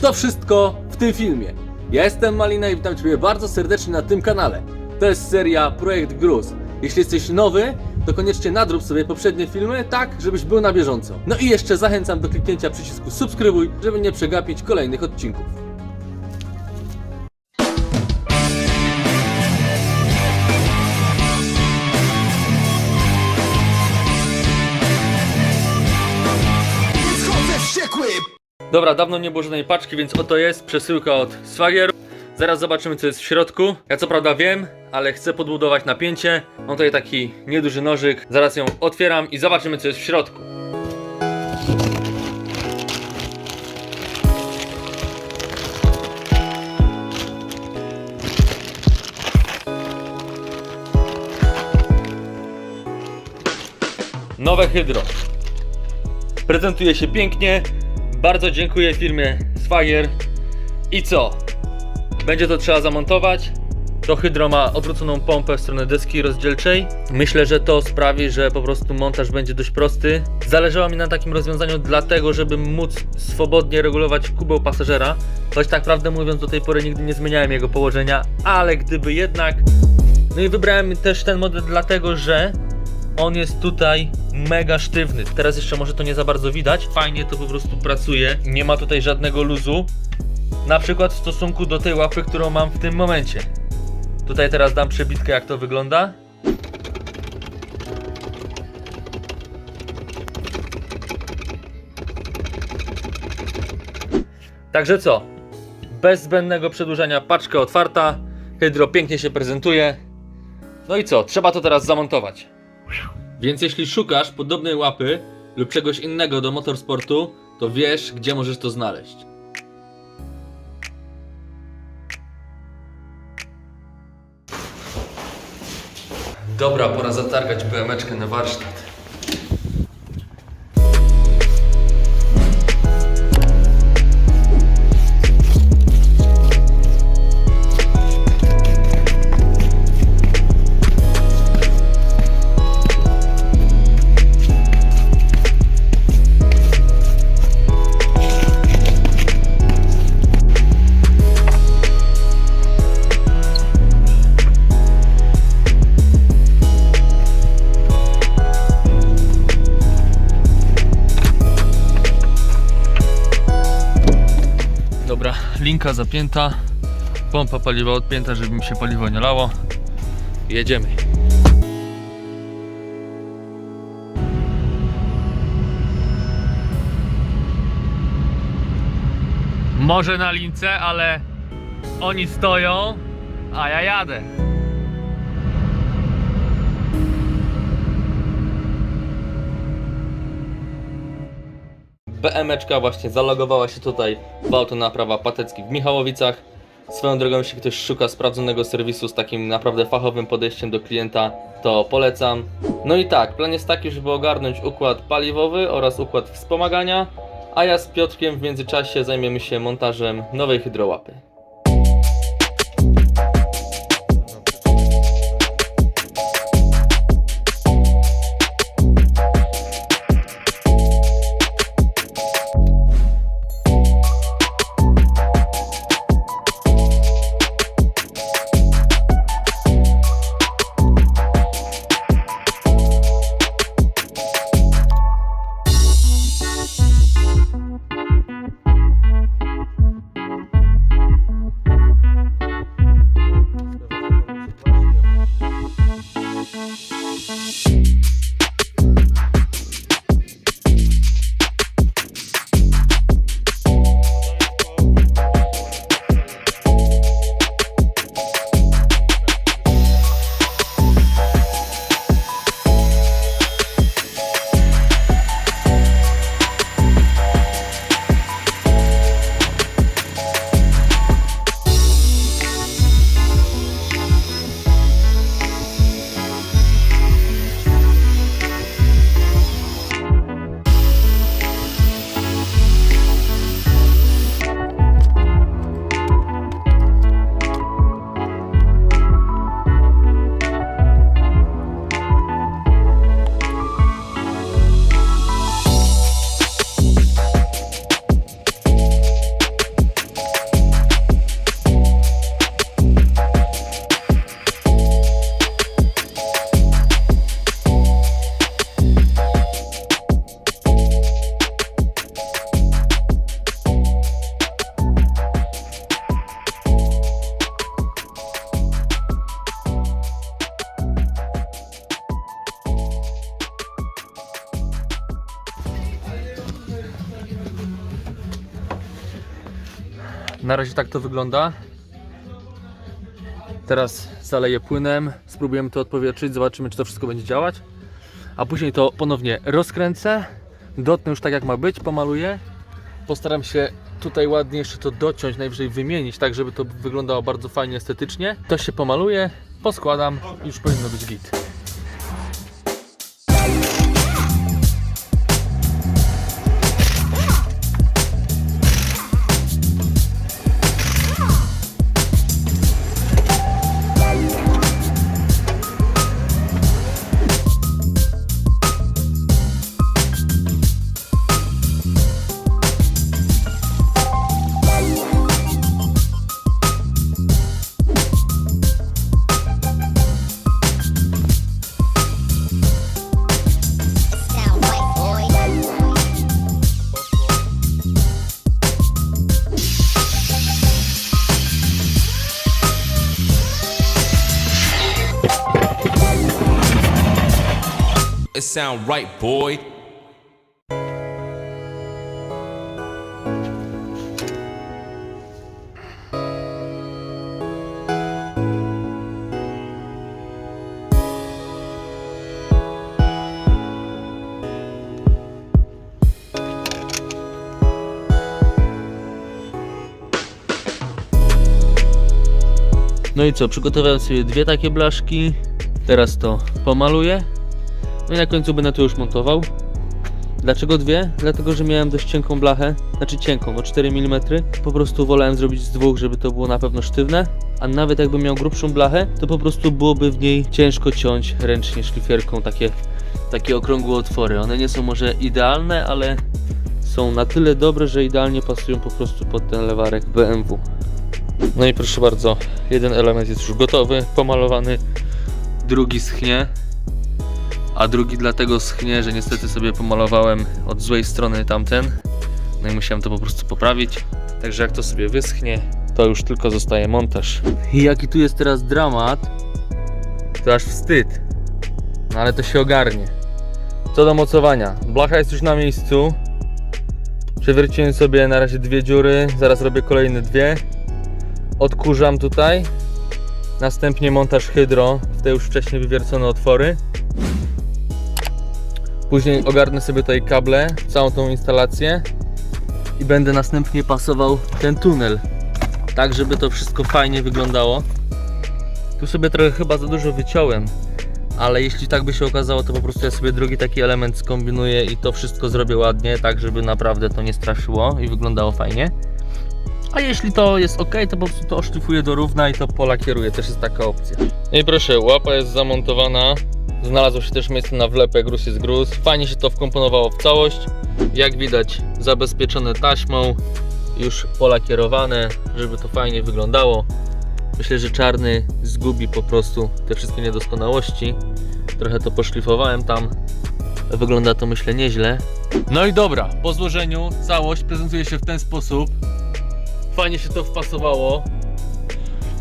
To wszystko w tym filmie. Ja jestem Malina i witam Ciebie bardzo serdecznie na tym kanale. To jest seria Projekt Gruz. Jeśli jesteś nowy, to koniecznie nadrób sobie poprzednie filmy, tak żebyś był na bieżąco. No i jeszcze zachęcam do kliknięcia przycisku subskrybuj, żeby nie przegapić kolejnych odcinków. Dobra, dawno nie było żadnej paczki, więc oto jest przesyłka od Swagieru. Zaraz zobaczymy co jest w środku. Ja co prawda wiem, ale chcę podbudować napięcie. Mam tutaj taki nieduży nożyk. Zaraz ją otwieram i zobaczymy co jest w środku. Nowe hydro. Prezentuje się pięknie. Bardzo dziękuję firmie Swagger. I co? Będzie to trzeba zamontować. To hydro ma odwróconą pompę w stronę deski rozdzielczej. Myślę, że to sprawi, że po prostu montaż będzie dość prosty. Zależało mi na takim rozwiązaniu dlatego, żeby móc swobodnie regulować kubeł pasażera. Choć tak prawdę mówiąc do tej pory nigdy nie zmieniałem jego położenia, ale gdyby jednak... No i wybrałem też ten model dlatego, że on jest tutaj mega sztywny. Teraz jeszcze może to nie za bardzo widać. Fajnie to po prostu pracuje. Nie ma tutaj żadnego luzu. Na przykład w stosunku do tej łapy, którą mam w tym momencie. Tutaj teraz dam przebitkę jak to wygląda. Także co? Bez zbędnego przedłużenia paczka otwarta. Hydro pięknie się prezentuje. No i co? Trzeba to teraz zamontować. Więc jeśli szukasz podobnej łapy lub czegoś innego do motorsportu, to wiesz, gdzie możesz to znaleźć. Dobra, pora zatargać BMeczkę na warsztat. Linka zapięta, pompa paliwa odpięta, żeby mi się paliwo nie lało. Jedziemy. Może na lince, ale oni stoją, a ja jadę. BMeczka właśnie zalogowała się tutaj w auto naprawa Patecki w Michałowicach. Swoją drogą, jeśli ktoś szuka sprawdzonego serwisu z takim naprawdę fachowym podejściem do klienta, to polecam. No i tak, plan jest taki, żeby ogarnąć układ paliwowy oraz układ wspomagania, a ja z Piotrkiem w międzyczasie zajmiemy się montażem nowej hydrołapy. Na razie tak to wygląda. Teraz zaleję płynem, spróbujemy to odpowietrzyć, zobaczymy czy to wszystko będzie działać. A później to ponownie rozkręcę, dotnę już tak jak ma być, pomaluję. Postaram się tutaj ładnie jeszcze to dociąć, najwyżej wymienić, tak żeby to wyglądało bardzo fajnie estetycznie. To się pomaluje, poskładam i już powinno być git. It sound right, boy. No i co, przygotowałem sobie dwie takie blaszki. Teraz to pomaluję. No i na końcu będę to już montował. Dlaczego dwie? Dlatego, że miałem dość cienką blachę, znaczy cienką, no 4 mm. Po prostu wolałem zrobić z dwóch, żeby to było na pewno sztywne. A nawet jakbym miał grubszą blachę, to po prostu byłoby w niej ciężko ciąć ręcznie szlifierką takie, takie okrągłe otwory. One nie są może idealne, ale są na tyle dobre, że idealnie pasują po prostu pod ten lewarek BMW. No i proszę bardzo, jeden element jest już gotowy, pomalowany, drugi schnie, a drugi dlatego schnie, że niestety sobie pomalowałem od złej strony tamten, no i musiałem to po prostu poprawić. Także jak to sobie wyschnie, to już tylko zostaje montaż. I jaki tu jest teraz dramat, to aż wstyd, no ale to się ogarnie. Co do mocowania, blacha jest już na miejscu, przewierciłem sobie na razie dwie dziury, zaraz robię kolejne dwie odkurzam tutaj. Następnie montaż hydro w te już wcześniej wywiercone otwory. Później ogarnę sobie tutaj kable, całą tą instalację i będę następnie pasował ten tunel. Tak, żeby to wszystko fajnie wyglądało. Tu sobie trochę chyba za dużo wyciąłem, ale jeśli tak by się okazało, to po prostu ja sobie drugi taki element skombinuję i to wszystko zrobię ładnie, tak żeby naprawdę to nie straszyło i wyglądało fajnie. A jeśli to jest ok, to po prostu to oszlifuję do równa i to polakieruję. Też jest taka opcja. I proszę, łapa jest zamontowana. Znalazło się też miejsce na wlepę, gruz jest gruz. Fajnie się to wkomponowało w całość. Jak widać, zabezpieczone taśmą, już polakierowane, żeby to fajnie wyglądało. Myślę, że czarny zgubi po prostu te wszystkie niedoskonałości. Trochę to poszlifowałem tam. Wygląda to myślę nieźle. No i dobra, po złożeniu całość prezentuje się w ten sposób. Fajnie się to wpasowało.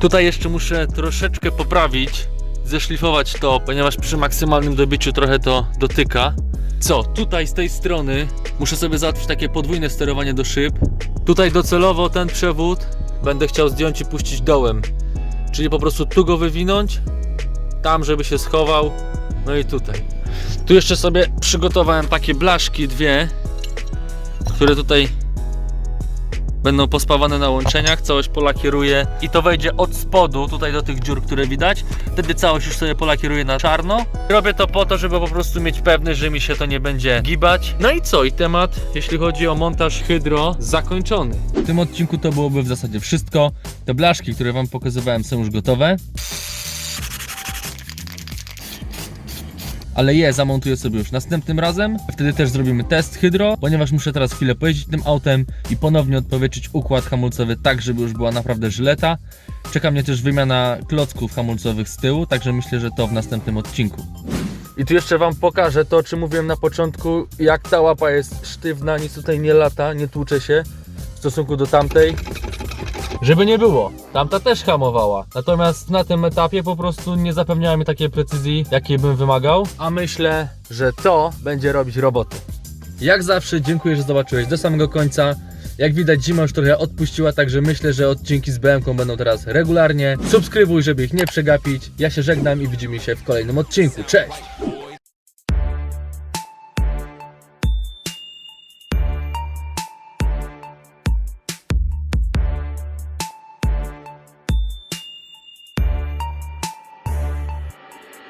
Tutaj jeszcze muszę troszeczkę poprawić, zeszlifować to, ponieważ przy maksymalnym dobiciu trochę to dotyka. Co? Tutaj z tej strony muszę sobie załatwić takie podwójne sterowanie do szyb. Tutaj docelowo ten przewód będę chciał zdjąć i puścić dołem. Czyli po prostu tu go wywinąć, tam żeby się schował, no i tutaj. Tu jeszcze sobie przygotowałem takie blaszki dwie, które tutaj będą pospawane na łączeniach, całość polakieruję i to wejdzie od spodu tutaj do tych dziur, które widać. Wtedy całość już sobie polakieruję na czarno. Robię to po to, żeby po prostu mieć pewność, że mi się to nie będzie gibać. No i co? I temat, jeśli chodzi o montaż hydro, zakończony. W tym odcinku to byłoby w zasadzie wszystko. Te blaszki, które Wam pokazywałem są już gotowe. Ale je zamontuję sobie już następnym razem. Wtedy też zrobimy test hydro, ponieważ muszę teraz chwilę pojeździć tym autem i ponownie odpowietrzyć układ hamulcowy tak, żeby już była naprawdę żyleta. Czeka mnie też wymiana klocków hamulcowych z tyłu, także myślę, że to w następnym odcinku. I tu jeszcze Wam pokażę to, o czym mówiłem na początku, jak ta łapa jest sztywna, nic tutaj nie lata, nie tłucze się w stosunku do tamtej. Żeby nie było, tamta też hamowała. Natomiast na tym etapie po prostu nie zapewniała mi takiej precyzji, jakiej bym wymagał. A myślę, że to będzie robić robotę. Jak zawsze dziękuję, że zobaczyłeś do samego końca. Jak widać zima już trochę odpuściła, także myślę, że odcinki z BM-ką będą teraz regularnie. Subskrybuj, żeby ich nie przegapić. Ja się żegnam i widzimy się w kolejnym odcinku. Cześć!